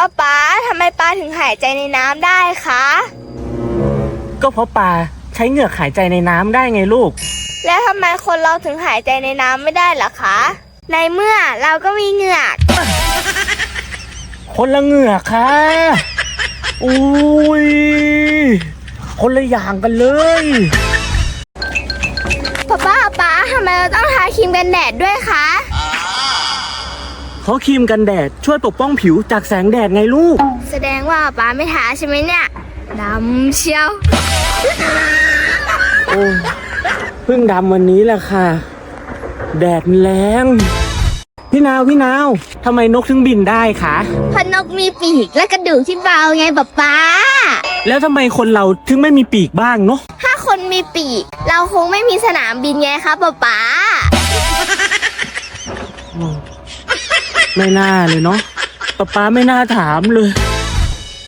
ป้าป๊าทำไมปลาถึงหายใจในน้ำได้คะ ก็เพราะปลาใช้เหงือกหายใจในน้ำได้ไงลูก แล้วทำไมคนเราถึงหายใจในน้ำไม่ได้ล่ะคะ ในเมื่อเราก็มีเหงือก คนละเหงือกค่ะอุ้ยคนละอย่างกันเลย ป้าป้าป๊าทำไมเราต้องทาครีมกันแดดด้วยคะเพ ราะครีมกันแดดช่วยปกป้องผิวจากแสงแดดไงลูก แสดงว่าป๊าไม่ทาใช่ไหมเนี่ยดำเชียว โอ้เพิ่งดำวันนี้แหละค่ะ แดดมันแรงพี่นาวพี่นาวทำไมนกถึงบินได้คะเพราะนกมีปีกและกระดูกที่เบาไงป๊าป๊า แล้วทำไมคนเราถึงไม่มีปีกบ้างเนาะถ้าคนมีปีก เราคงไม่มีสนามบินไงคะป๊าป๊า ไม่น่าเลยเนาะป๊าป๊าไม่น่าถามเลย